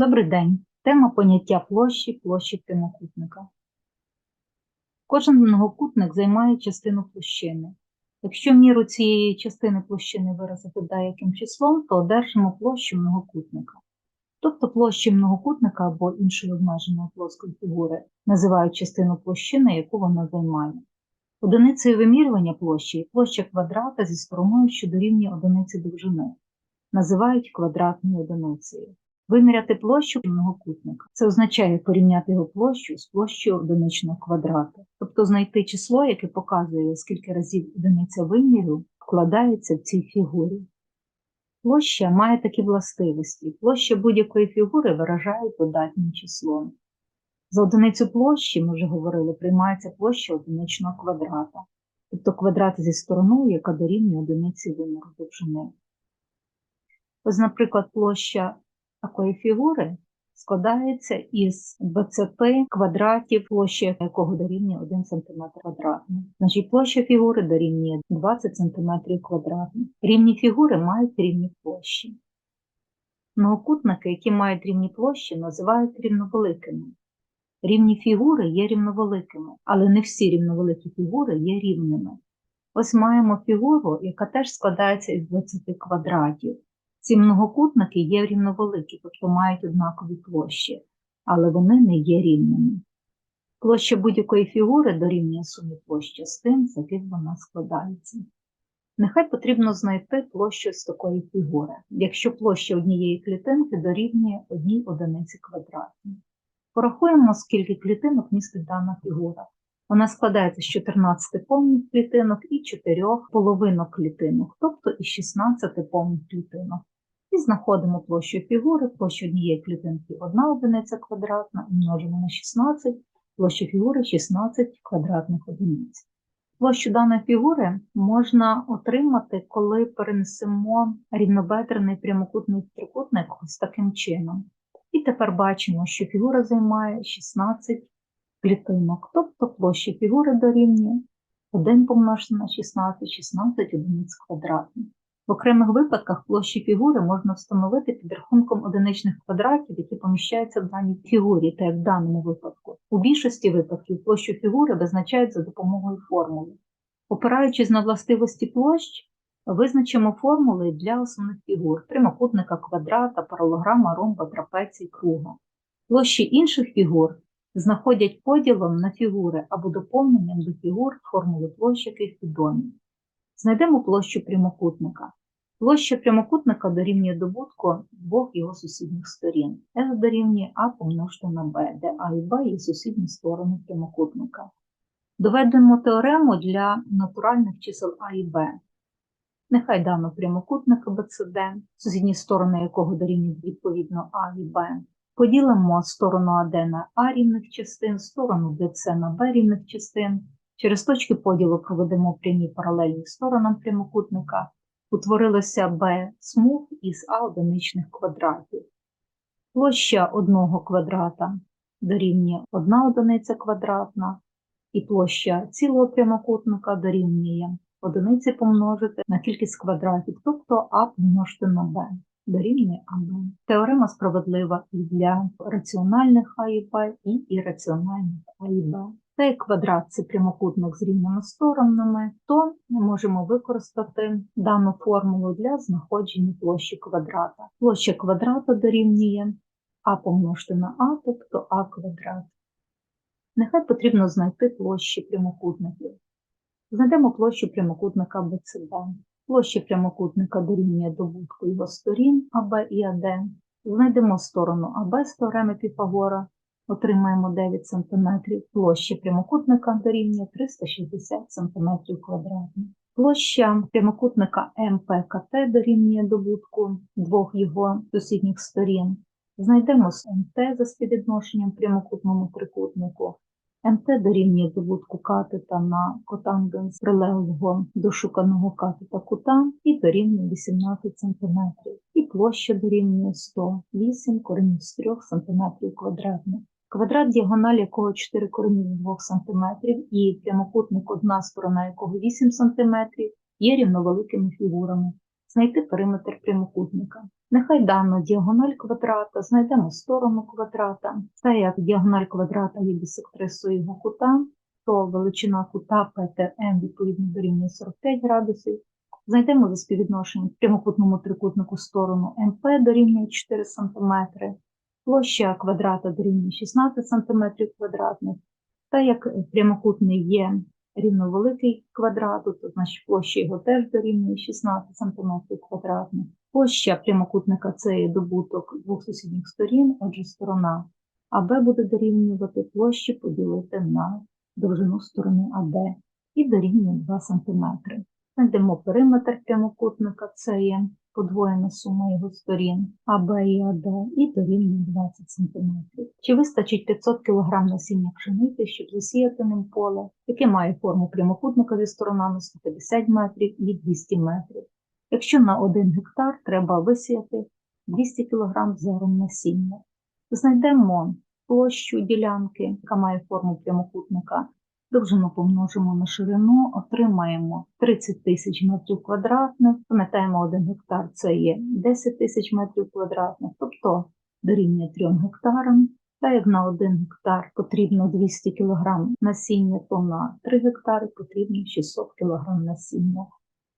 Добрий день. Тема поняття площі, площі прямокутника. Кожен многокутник займає частину площини. Якщо міру цієї частини площини виразити деяким числом, то одержимо площу многокутника. Тобто площі многокутника або іншої обмеженої плоскої фігури називають частину площини, яку вона займає. Одиницею вимірювання площі є площа квадрата зі стороною, що дорівнює одиниці довжини. Називають квадратною одиницею. Виміряти площу многокутника. Це означає порівняти його площу з площею одиничного квадрата, тобто знайти число, яке показує, скільки разів одиниця виміру вкладається в цій фігурі. Площа має такі властивості. Площа будь-якої фігури виражає додатнім числом. За одиницю площі, ми вже говорили, приймається площа одиничного квадрата, тобто квадрат зі стороною, яка дорівнює одиниці виміру довжини. Ось, наприклад, площа такої фігури складається із 20 квадратів, площа якого дорівнює 1 см квадратний. Значить, площа фігури дорівнює 20 см квадратних. Рівні фігури мають рівні площі. Многокутники, які мають рівні площі, називають рівновеликими. Рівні фігури є рівновеликими, але не всі рівновеликі фігури є рівними. Ось маємо фігуру, яка теж складається із 20 квадратів. Ці многокутники є рівновеликі, тобто мають однакові площі, але вони не є рівними. Площа будь-якої фігури дорівнює сумі площ частин, з яких вона складається. Нехай потрібно знайти площу з такої фігури, якщо площа однієї клітинки дорівнює одній одиниці квадратній. Порахуємо, скільки клітинок містить дана фігура. Вона складається з 14 повних клітинок і 4 половинок клітинок, тобто із 16 повних клітинок. І знаходимо площу фігури, площу однієї клітинки 1 одиниця квадратна, і множимо на 16, площу фігури 16 квадратних одиниць. Площу даної фігури можна отримати, коли перенесемо рівнобедрений прямокутний трикутник ось таким чином. І тепер бачимо, що фігура займає 16 клітинок, тобто площа фігури дорівнює 1 помножити на 16, 16 одиниць квадратних. В окремих випадках площі фігури можна встановити під рахунком одиничних квадратів, які поміщаються в даній фігурі, так як в даному випадку. У більшості випадків площу фігури визначають за допомогою формули. Опираючись на властивості площ, визначимо формули для основних фігур прямокутника, квадрата, паралограма, ромба, трапеції, круга. Площі інших фігур знаходять поділом на фігури або доповненням до фігур, формули площ, яких відомі. Знайдемо площу прямокутника. Площа прямокутника дорівнює добутку двох його сусідніх сторін. F дорівнює А помножити на Б, де А і Б є сусідні сторони прямокутника. Доведемо теорему для натуральних чисел А і Б. Нехай дано прямокутник БЦД, сусідні сторони якого дорівнюють відповідно А і Б. Поділимо сторону АД на А рівних частин, сторону БЦ на Б рівних частин. Через точки поділу проведемо прямі паралельні сторонам прямокутника. Утворилося Б смуг із А одиничних квадратів. Площа одного квадрата дорівнює 1 одиниця квадратна, і площа цілого прямокутника дорівнює одиниці помножити на кількість квадратів, тобто А помножити на Б дорівнює АБ. Теорема справедлива і для раціональних А і Б, і ірраціональних А і Б. Та як квадрат це прямокутник з рівними сторонами, то ми можемо використати дану формулу для знаходження площі квадрата. Площа квадрата дорівнює А помножити на А, тобто А квадрат. Нехай потрібно знайти площі прямокутників. Знайдемо площу прямокутника БЦД. Площа прямокутника дорівнює добутку його сторін АБ і АД. Знайдемо сторону АБ з теореми Піфагора, отримаємо 9 см. Площа прямокутника дорівнює 360 см квадратних. Площа прямокутника МПКТ дорівнює добутку двох його сусідніх сторін. Знайдемо МТ за співвідношенням прямокутному трикутнику. МТ дорівнює добутку катета на котангенс прилеглого до шуканого катета кута і дорівнює 18 см. І площа дорівнює 108 коренів з 3 см квадратних. Квадрат діагональ якого 4 корені 2 см і прямокутник, одна сторона якого 8 см, є рівновеликими фігурами. Знайти периметр прямокутника. Нехай дано діагональ квадрата, знайдемо сторону квадрата. Та як діагональ квадрата є бісектрисою його кута, то величина кута ПТМ відповідно дорівнює 45 градусів. Знайдемо за співвідношенням в прямокутному трикутнику сторону МП дорівнює 4 см, площа квадрата дорівнює 16 см квадратних. Та як прямокутний є рівновеликий квадрату, то значить площа його теж дорівнює 16 см квадратних. Площа прямокутника це є добуток двох сусідніх сторін, отже сторона АБ буде дорівнювати площі поділити на довжину сторони АД і дорівнює 2 см. Знайдемо периметр прямокутника, це є подвоєна сума його сторін АБ і АД і дорівнює 20 см. Чи вистачить 500 кг насіння пшениці, щоб засіяти ним поле, яке має форму прямокутника зі сторонами 150 метрів і 200 метрів. Якщо на 1 гектар треба висіяти 200 кг зерен насіння. Знайдемо площу ділянки, яка має форму прямокутника, довжину помножимо на ширину, отримаємо 30 тисяч метрів квадратних. Пам'ятаємо, 1 гектар це є 10 тисяч метрів квадратних, тобто дорівнює 3 гектарам. Та як на 1 гектар потрібно 200 кг насіння, то на 3 гектари потрібно 600 кг насіння.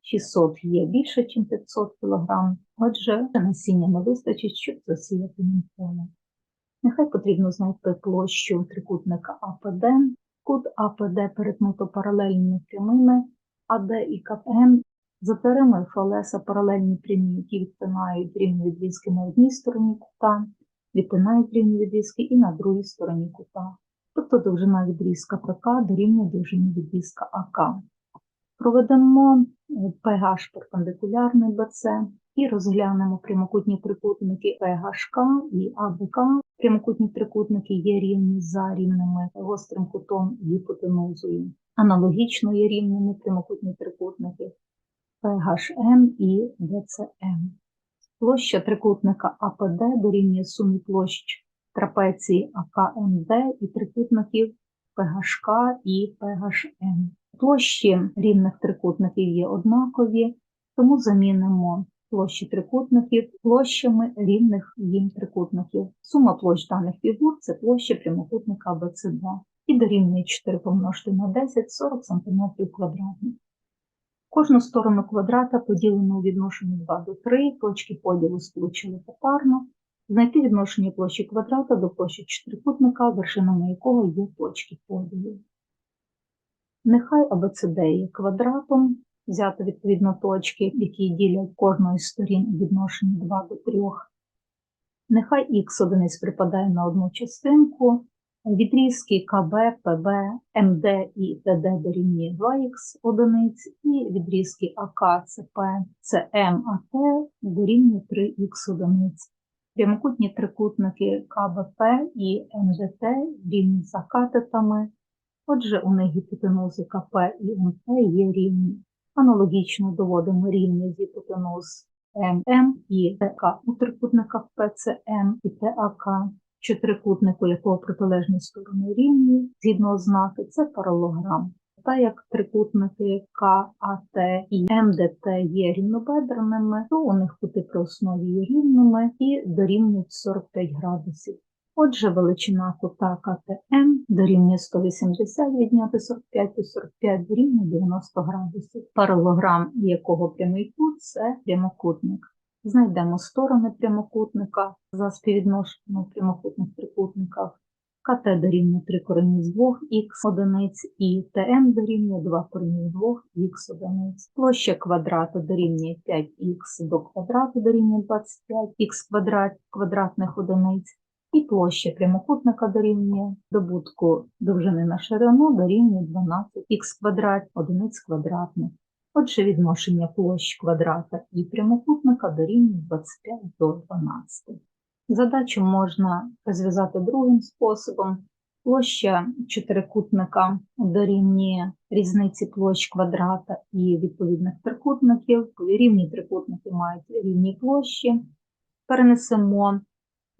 600 є більше, ніж 500 кг, отже, насіння не вистачить, щоб засіяти поле. Нехай потрібно знайти площу трикутника АПД. Кут АПД перетнуто паралельними прямими АД і КПМ. За теоремою Фалеса паралельні прямі, які відтинають рівні відрізки на одній стороні кута, відтинають рівні відрізки і на другій стороні кута. Тобто довжина відрізка ПК дорівнює довжині відрізка АК. Проведемо PH перпендикулярний БЦ і розглянемо прямокутні трикутники PHK і АБК. Прямокутні трикутники є рівні за рівними гострим кутом і гіпотенузою. Аналогічно є рівними прямокутні трикутники PHM і DCM. Площа трикутника АПД дорівнює сумі площ трапеції АКМД і трикутників PHK і PHM. Площі рівних трикутників є однакові, тому замінимо площі трикутників площами рівних їм трикутників. Сума площ даних фігур це площа прямокутника АБЦД і дорівнює 4 помножити на 10 40 см квадратних. Кожну сторону квадрата поділено у відношенні 2 до 3, точки поділу сполучили попарно. Знайти відношення площі квадрата до площі чотирикутника, вершинами якого є точки поділу. Нехай АБЦД є квадратом, взято відповідно точки, які ділять кожної з сторін у відношенні 2 до 3. Нехай х одиниць припадає на одну частинку, відрізки КБ, ПБ, МД і ТД дорівнює 2х одиниць, і відрізки АК, ЦП, ЦМ, АТ дорівнює 3х одиниць. Прямокутні трикутники КБП і МДТ рівні за катетами, отже, у них гіпотенузи КП і МП є рівні. Аналогічно доводимо рівні з гіпотенуз ММ і ТК у трикутниках ПЦМ і ТАК, що трикутнику якого протилежні сторони рівні, згідно ознаки, це паралограм. Та як трикутники КАТ і МДТ є рівнобедреними, то у них кути при основі є рівними і дорівнюють 45 градусів. Отже, величина кута КТМ дорівнює 180 відняти 45 то 45 дорівнює 90 градусів. Паралограм якого прямий кут це прямокутник. Знайдемо сторони прямокутника за співвідношенням прямокутних трикутниках. КТ дорівнює 3 корені з 2 х одиниць і ТМ дорівнює 2 корені з 2 х одиниць. Площа квадрата дорівнює 5х до квадрату дорівнює 25 х квадрат квадратних одиниць. І площа прямокутника дорівнює добутку довжини на ширину дорівнює 12х квадрат одиниць квадратних. Отже, відношення площ квадрата і прямокутника дорівнює 25 до 12. Задачу можна розв'язати другим способом. Площа чотирикутника дорівнює різниці площ квадрата і відповідних трикутників. Рівні трикутники мають рівні площі. Перенесемо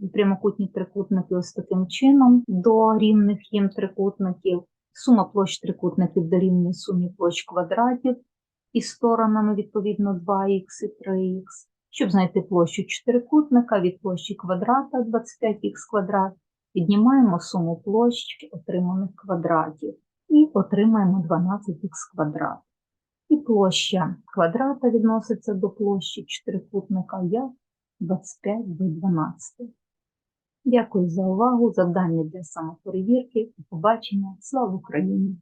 прямокутні трикутники ось таким чином до рівних їм трикутників. Сума площ трикутників дорівнює сумі площ квадратів. і сторонами відповідно 2х і 3х. Щоб знайти площу чотирикутника від площі квадрата 25х квадрат, піднімаємо суму площ отриманих квадратів і отримаємо 12х квадрат. І площа квадрата відноситься до площі чотирикутника як 25 до 12. Дякую за увагу. Завдання для самоперевірки. До побачення. Слава Україні!